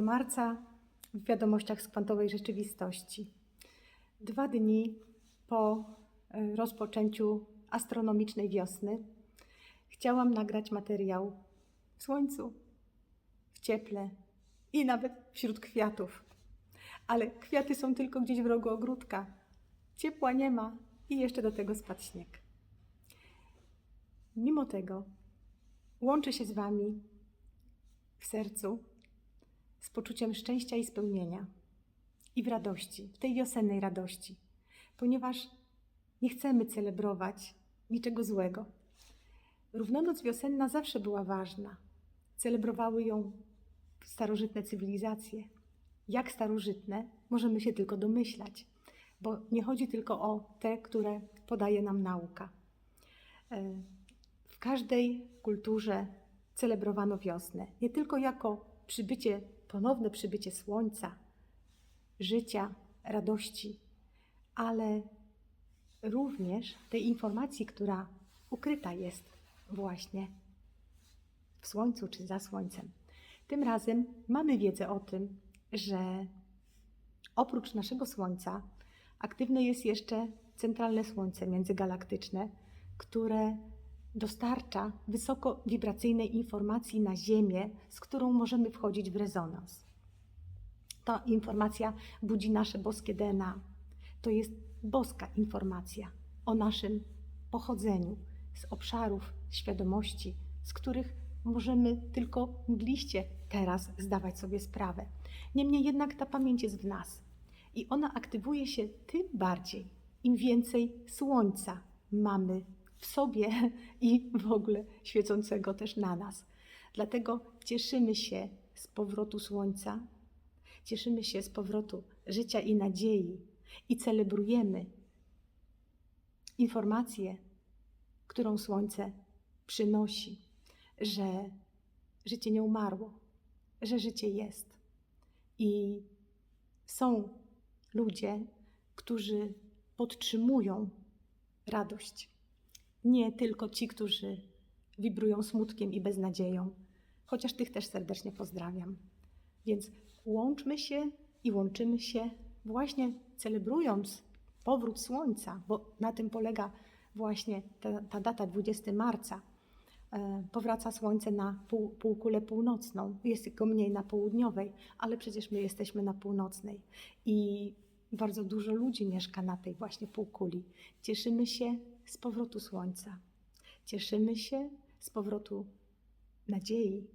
marca w wiadomościach z kwantowej rzeczywistości. Dwa dni po e, rozpoczęciu astronomicznej wiosny chciałam nagrać materiał w słońcu, w cieple i nawet wśród kwiatów. Ale kwiaty są tylko gdzieś w rogu ogródka. Ciepła nie ma i jeszcze do tego spadł śnieg. Mimo tego łączę się z Wami w sercu z poczuciem szczęścia i spełnienia i w radości, w tej wiosennej radości, ponieważ nie chcemy celebrować niczego złego. Równonoc wiosenna zawsze była ważna. Celebrowały ją starożytne cywilizacje. Jak starożytne, możemy się tylko domyślać, bo nie chodzi tylko o te, które podaje nam nauka. E, W każdej kulturze celebrowano wiosnę, nie tylko jako przybycie, ponowne przybycie słońca, życia, radości, ale również tej informacji, która ukryta jest właśnie w słońcu czy za słońcem. Tym razem mamy wiedzę o tym, że oprócz naszego Słońca aktywne jest jeszcze centralne Słońce międzygalaktyczne, które dostarcza wysoko wibracyjnej informacji na Ziemię, z którą możemy wchodzić w rezonans. Ta informacja budzi nasze boskie DNA. To jest boska informacja o naszym pochodzeniu z obszarów świadomości, z których możemy tylko mgliście teraz zdawać sobie sprawę. Niemniej jednak ta pamięć jest w nas i ona aktywuje się tym bardziej, im więcej słońca mamy w sobie i w ogóle świecącego też na nas. Dlatego cieszymy się z powrotu słońca, cieszymy się z powrotu życia i nadziei i celebrujemy informację, którą słońce przynosi, że życie nie umarło, że życie jest. I są ludzie, którzy podtrzymują radość. Nie tylko ci, którzy wibrują smutkiem i beznadzieją, chociaż tych też serdecznie pozdrawiam. Więc łączmy się i łączymy się właśnie celebrując powrót słońca, bo na tym polega właśnie ta, ta data 20 marca. E, powraca słońce na pół, półkulę północną, jest go mniej na południowej, ale przecież my jesteśmy na północnej i bardzo dużo ludzi mieszka na tej właśnie półkuli. Cieszymy się z powrotu słońca, cieszymy się z powrotu nadziei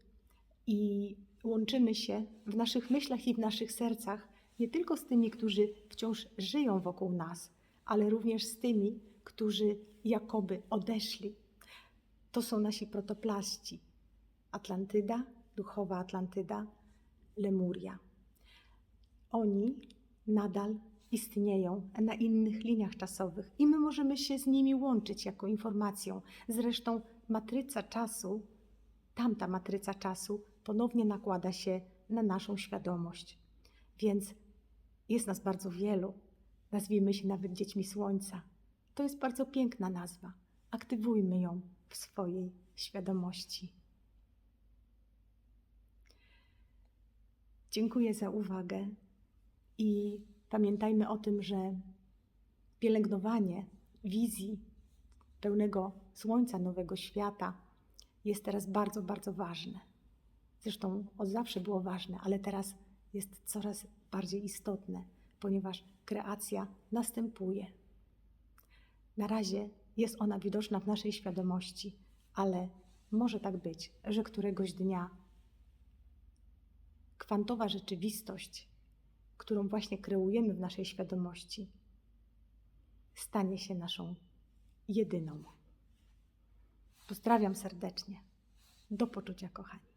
i łączymy się w naszych myślach i w naszych sercach nie tylko z tymi, którzy wciąż żyją wokół nas, ale również z tymi, którzy jakoby odeszli. To są nasi protoplaści. Atlantyda, duchowa Atlantyda, Lemuria. Oni nadal istnieją na innych liniach czasowych i my możemy się z nimi łączyć jako informacją. Zresztą matryca czasu, tamta matryca czasu ponownie nakłada się na naszą świadomość. Więc jest nas bardzo wielu. Nazwijmy się nawet dziećmi słońca. To jest bardzo piękna nazwa. Aktywujmy ją w swojej świadomości. Dziękuję za uwagę i pamiętajmy o tym, że pielęgnowanie wizji pełnego słońca nowego świata jest teraz bardzo, bardzo ważne. Zresztą od zawsze było ważne, ale teraz jest coraz bardziej istotne, ponieważ kreacja następuje. Na razie jest ona widoczna w naszej świadomości, ale może tak być, że któregoś dnia kwantowa rzeczywistość, którą właśnie kreujemy w naszej świadomości, stanie się naszą jedyną. Pozdrawiam serdecznie. Do poczucia, kochani.